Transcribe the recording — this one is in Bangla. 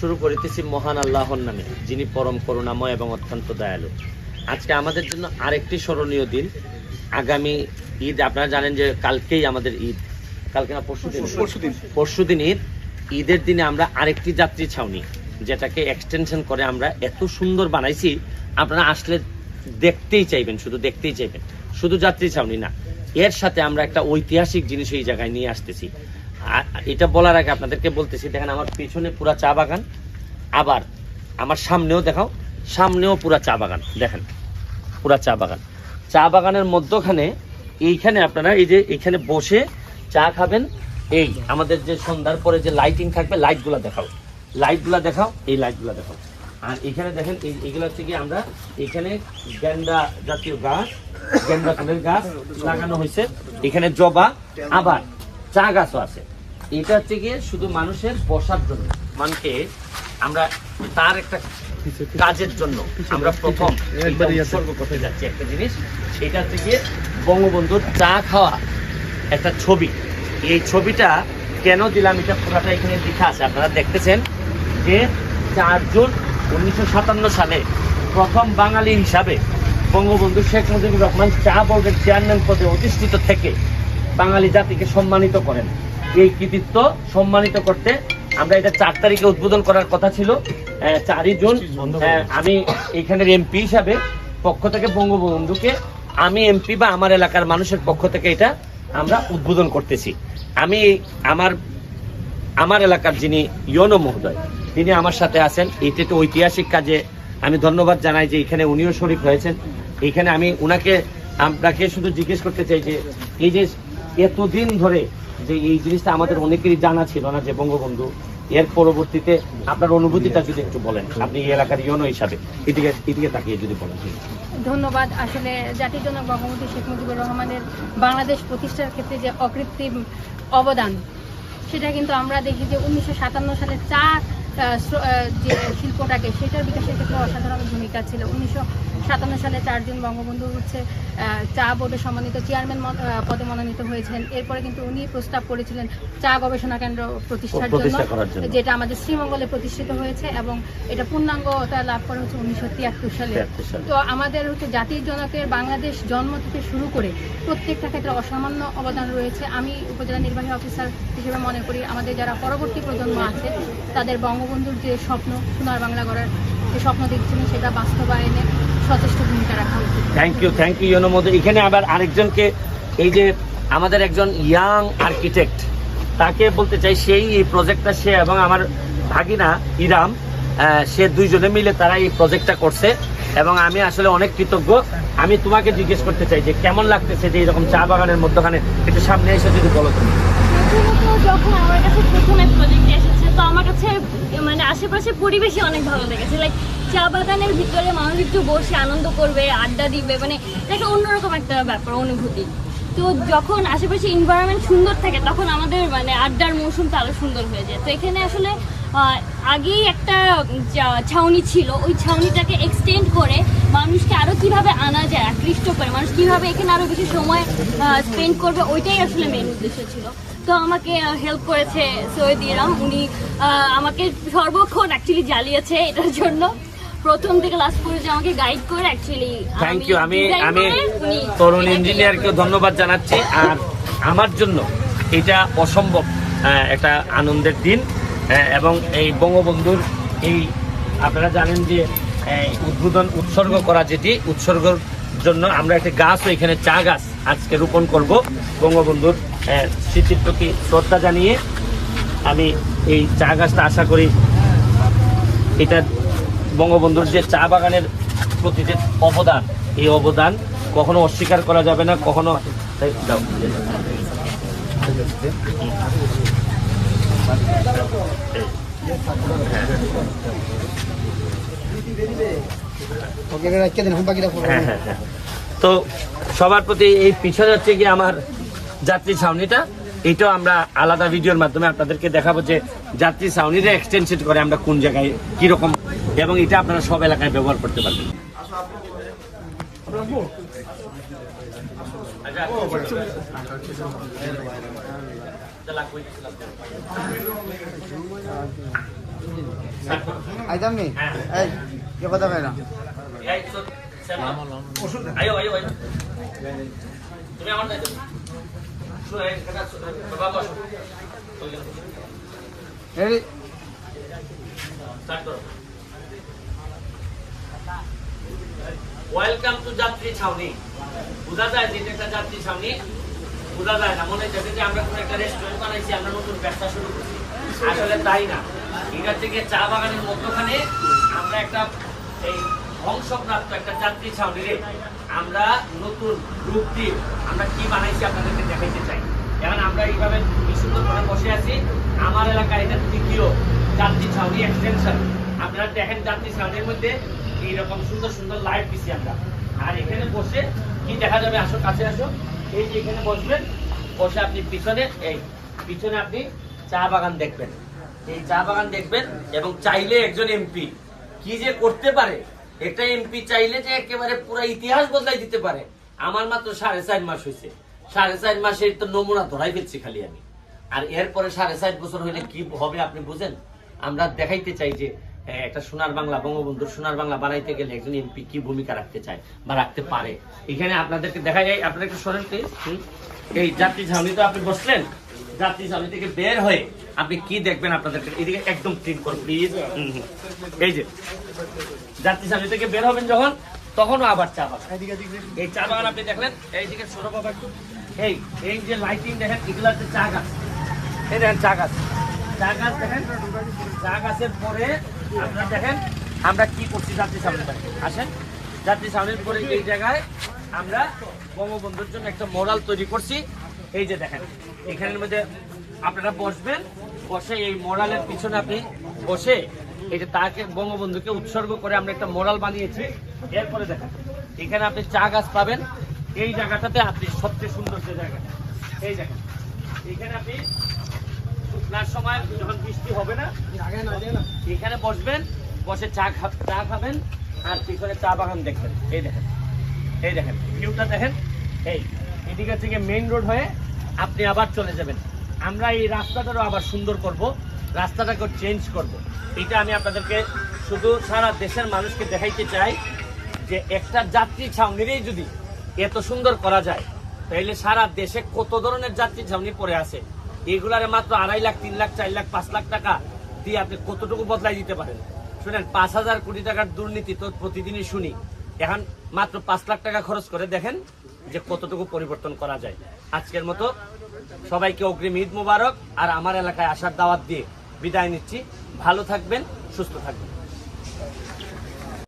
শুরু করিতেছি মহান আল্লাহর নামে যিনি পরম করুণাময় এবং অত্যন্ত দয়ালু। আজকে আমাদের জন্য আরেকটি স্মরণীয় দিন। আগামী ঈদ আপনারা জানেন যে কালকেই আমাদের ঈদ। কালকে না পরশু দিন? পরশুদিন। পরশু দিন ঈদ। ঈদের দিনে আমরা আরেকটি যাত্রী ছাউনি যেটাকে এক্সটেনশন করে আমরা এত সুন্দর বানাইছি আপনারা আসলে দেখতেই চাইবেন শুধু দেখতেই চাইবেন। শুধু যাত্রী ছাউনি না এর সাথে আমরা একটা ঐতিহাসিক জিনিস এই জায়গায় নিয়ে আসতেছি। এটা বলার আগে আপনাদেরকে বলতেছি, দেখেন আমার পেছনে পুরা চা বাগান, আবার আমার সামনেও দেখাও, সামনেও পুরা চা বাগান, দেখেন, পুরা চা বাগান। চা বাগানের মধ্যখানে এইখানে আপনারা এই যে এইখানে বসে চা খাবেন, এই আমাদের যে সন্ধ্যার পরে যে লাইটিং থাকবে লাইটগুলো দেখাও। লাইটগুলো দেখাও, এই লাইটগুলো দেখাও। আর এখানে দেখেন, এই- এইগুলো হচ্ছে কি আমরা এখানে গেন্দা জাতীয় গাছ গেন্দা ফুলের গাছ লাগানো হয়েছে। এখানে জবা, আবার চা গাছও আছে। এটা হচ্ছে গিয়ে শুধু মানুষের বসার জন্য। মানুষকে আমরা তার একটা কাজের জন্য আমরা প্রথম উৎসর্গ করতে যাচ্ছি একটা জিনিস, সেটা হচ্ছে গিয়ে বঙ্গবন্ধুর চা খাওয়া একটা ছবি। এই ছবিটা কেন দিলাম? এটা পুরাটা এখানে লেখা আছে। আপনারা দেখতেছেন যে চার জুন উনিশশো সাতান্ন সালে প্রথম বাঙালি হিসাবে বঙ্গবন্ধু শেখ মুজিবুর রহমান চা বোর্ডের চেয়ারম্যান পদে অধিষ্ঠিত থেকে বাঙালি জাতিকে সম্মানিত করেন। এই কৃতিত্ব সম্মানিত করতে। আমরা এটা চার তারিখে উদ্বোধন করার কথা ছিল। চারই জুন। আমি এখানের এমপি হিসাবে পক্ষ থেকে বঙ্গবন্ধুকে আমি এমপি বা আমার এলাকার মানুষের পক্ষ থেকে এটা আমরা উদ্বোধন করতেছি। আমি আমার আমার এলাকার যিনি ইয়নো মহোদয় তিনি আমার সাথে আছেন। এইটা তো ঐতিহাসিক কাজে আমি ধন্যবাদ জানাই যে এখানে উনিও শরীফ হয়েছেন। এখানে আমি উনাকে আপনাকে শুধু জিজ্ঞেস করতে চাই যে এই যে এতদিন ধরে যে এই জিনিসটা আমাদের অনেকেরই জানা ছিল না যে বঙ্গবন্ধু, এর পরবর্তীতে আপনার অনুভূতিটা যদি একটু বলেন, আপনি এই এলাকার ইয়নো হিসাবে, এদিকে এদিকে তাকিয়ে যদি বলেন। ধন্যবাদ। আসলে জাতির জনক বঙ্গবন্ধু শেখ মুজিবুর রহমানের বাংলাদেশ প্রতিষ্ঠার ক্ষেত্রে যে অকৃত্রিম অবদান, সেটা কিন্তু আমরা দেখি যে উনিশশো সাতান্ন সালে চা যে শিল্পটাকে, সেটার বিকাশের ক্ষেত্রে অসাধারণ ভূমিকা ছিল। উনিশশো সাতান্ন সালে চারজন বঙ্গবন্ধু হচ্ছে চা বোর্ডে সম্মানিত চেয়ারম্যান পদে মনোনীত হয়েছিলেন এরপরে কিন্তু উনি প্রস্তাব করেছিলেন চা গবেষণা কেন্দ্র প্রতিষ্ঠার জন্য। যেটা আমাদের শ্রীমঙ্গলে প্রতিষ্ঠিত হয়েছে এবং এটা পূর্ণাঙ্গতা লাভ করা হচ্ছে উনিশশো তিয়াত্তর সালে 73 সালে। তো আমাদের হচ্ছে জাতির জনকের বাংলাদেশ জন্ম থেকে শুরু করে প্রত্যেকটা ক্ষেত্রে অসামান্য অবদান রয়েছে আমি উপজেলা নির্বাহী অফিসার হিসেবে মনে করি আমাদের যারা পরবর্তী প্রজন্ম আছে তাদের বঙ্গবন্ধুর যে স্বপ্ন সোনার বাংলা গড়ার যে স্বপ্ন দেখছিলেন সেটা বাস্তবায়নে সচেষ্ট ভূমিকা রাখা উচিত। Thank you thank you you know মধ্যে এখানে আবার আরেকজনকে এই যে আমাদের একজন ইয়াং আর্কিটেক্ট তাকে বলতে চাই সেই এই প্রজেক্টটা সে এবং আমার ভাগিনা ইরাম সে দুইজনে মিলে তারা এই প্রজেক্টটা করছে এবং আমি আসলে অনেক কৃতজ্ঞ। আমি তোমাকে জিজ্ঞেস করতে চাই যে কেমন লাগতেছে যে এরকম চা বাগানের মধ্যখানে একটু সামনে এসে যদি বলো তুমি? যখন আমার কাছে প্রথমে প্রজেক্ট এসেছে তো আমার কাছে মানে আশেপাশে পরিবেশই অনেক ভালো লেগেছে। লাইক চা বাগানের ভিতরে মানুষ একটু বসে আনন্দ করবে, আড্ডা দিবে মানে একটা অন্যরকম একটা ব্যাপার, অনুভূতি। তো যখন আশেপাশে এনভায়রনমেন্ট সুন্দর থাকে, তখন আমাদের মানে আড্ডার মৌসুমটা আরও সুন্দর হয়ে যায়। তো এখানে আসলে আগেই একটা ছাউনি ছিল। ওই ছাউনিটাকে এক্সটেন্ড করে মানুষকে আরও কীভাবে আনা যায়, আকৃষ্ট করে, মানুষ কীভাবে এখানে আরও বেশি সময় স্পেন্ড করবে, ওইটাই আসলে মেন উদ্দেশ্য ছিল। তো আমাকে হেল্প করেছে সৈয়দ ইরাম উনি আমাকে সর্বক্ষণ অ্যাকচুয়ালি জ্বালিয়েছে এটার জন্য। প্রথম থেকে লাস্ট পর্যন্ত আমাকে গাইড করে অ্যাকচুয়ালি থ্যাংক ইউ আমি আমি তরুণ ইঞ্জিনিয়ারকে ধন্যবাদ জানাচ্ছি। আর আমার জন্য এটা অসম্ভব একটা আনন্দের দিন এবং এই বঙ্গবন্ধুর এই আপনারা জানেন যে উদ্বোধন উৎসর্গ করা যেটি উৎসর্গর জন্য আমরা একটা গাছও এখানে চা গাছ আজকে রোপণ করব। বঙ্গবন্ধুর স্মৃতির প্রতি শ্রদ্ধা জানিয়ে আমি এই চা গাছটা আশা করি এটা বঙ্গবন্ধুর যে চা বাগানের প্রতি যে অবদান এই অবদান কখনো অস্বীকার করা যাবে না কখনো হ্যাঁ, হ্যাঁ, হ্যাঁ। তো সবার প্রতি এই পিছনে হচ্ছে কি আমার যাত্রী ছাউনিটা। এটাও আমরা আলাদা ভিডিওর মাধ্যমে আপনাদেরকে দেখাবো যে যাত্রী ছাউনিটা এক্সটেনশন করে আমরা কোন জায়গায় কীরকম এবং এটা আপনারা সব এলাকায় ব্যবহার করতে পারবেন। Start আইতাম নি হ্যাঁ। এই কথা না? আয়ো, আয়ো, আয়ো। তুমি আমার ওয়েলকাম টু যাত্রী ছাউনি। বোঝা যায় যে একটা যাত্রী ছাউনি বোঝা যায় না। মনে হচ্ছে যে আমরা কোনো একটা রেস্টুরেন্ট বানাইছি আমরা নতুন ব্যবসা শুরু করছি। আসলে তাই না। এটা থেকে চা বাগানের মধ্যখানে আমরা একটা এই ধ্বংসপ্রাপ্ত একটা যাত্রী ছাউনি রে আমরা নতুন রূপ দিয়ে আমরা কি বানাইছি আপনাদেরকে দেখাইতে চাই। এখন আমরা এইভাবে সুন্দর করে বসে আছি। আমার এলাকায় এটা তৃতীয় যাত্রী ছাউনি এক্সটেনশন আপনারা দেখেন যাত্রী ছাউনির মধ্যে এইরকম সুন্দর সুন্দর লাইট দিছি আমরা। আর এখানে বসে কি দেখা যাবে? আসো, কাছে আসো। এই যে এখানে বসবেন, বসে আপনি পিছনে, এই পিছনে আপনি চা বাগান দেখবেন। এই চা বাগান দেখবেন এবং চাইলে একজন এমপি কি যে করতে পারে একটা এমপি চাইলে যে একেবারে পুরো ইতিহাস বদলাই দিতে পারে। আমার মাত্র সাড়ে চার মাস হয়েছে। সাড়ে চার মাসের তো নমুনা ধরাই ফেলছি খালি আমি। আর এরপরে সাড়ে চার বছর হইলে কি হবে আপনি বুঝেন? আমরা দেখাইতে চাই যে একটা সোনার বাংলা, বঙ্গবন্ধুর সোনার বাংলা বানাইতে গেলে একজন এমপি কি ভূমিকা রাখতে চায় বা রাখতে পারে? এখানে আপনাদেরকে দেখা যায় আপনারা একটু সরেন প্লিজ এই যাত্রী ছাউনি তো আপনি বসলেন? যাত্রী থেকে বের হয়ে আপনি কি দেখবেন আপনাদেরকে? এদিকে একদম ক্লিন করুন। প্লিজ এই যে যাত্রী থেকে বের হবেন যখন তখনও আবার চা বাগান এই চা বাগান আপনি দেখলেন? এইদিকে ছোট বাবা একটু। এই এই যে লাইটিং দেখেন এগুলো হচ্ছে চা গাছ। এই দেখেন চা গাছ। চা গাছ দেখেন। চা গাছের পরে আপনারা দেখেন আমরা কি করছি যাত্রী সামনে আসেন। যাত্রী সামনের পরে এই জায়গায় আমরা বঙ্গবন্ধুর জন্য একটা মোরাল তৈরি করছি। এই যে দেখেন, এখানের মধ্যে আপনারা বসবেন, বসে এই মোরালের পিছনে আপনি বসে এই যে তাকে বঙ্গবন্ধুকে উৎসর্গ করে আমরা একটা মোরাল বানিয়েছি। এরপরে দেখেন, এখানে আপনি চা গাছ পাবেন। এই জায়গাটাতে আপনি সবচেয়ে সুন্দর যে জায়গাটা, এই দেখেন, এখানে আপনি শুকনার সময় যখন বৃষ্টি হবে না, এখানে বসবেন, বসে চা চা খাবেন আর পিছনে চা বাগান দেখবেন। এই দেখেন এই দেখেন, ভিউটা দেখেন, এই। এদিকে থেকে মেইন রোড হয়ে আপনি আবার চলে যাবেন। আমরা এই রাস্তাটারও আবার সুন্দর করব রাস্তাটাকে চেঞ্জ করব। এটা আমি আপনাদেরকে শুধু সারা দেশের মানুষকে দেখাইতে চাই যে একটা যাত্রী ছাউনিরই যদি এত সুন্দর করা যায় তাহলে সারা দেশে কত ধরনের যাত্রী ছাউনি পড়ে আছে? এগুলারে মাত্র আড়াই লাখ, তিন লাখ, চার লাখ, পাঁচ লাখ টাকা দিয়ে আপনি কতটুকু বদলাই দিতে পারেন? শুনেন, পাঁচ হাজার কোটি টাকার দুর্নীতি তো প্রতিদিনই শুনি। এখন মাত্র পাঁচ লাখ টাকা খরচ করে দেখেন যে কতটুকু পরিবর্তন করা যায়। আজকের মতো সবাইকে অগ্রিম ঈদ মুবারক, আর আমার এলাকায় আসার দাওয়াত দিয়ে বিদায় নিচ্ছি। ভালো থাকবেন, সুস্থ থাকবেন।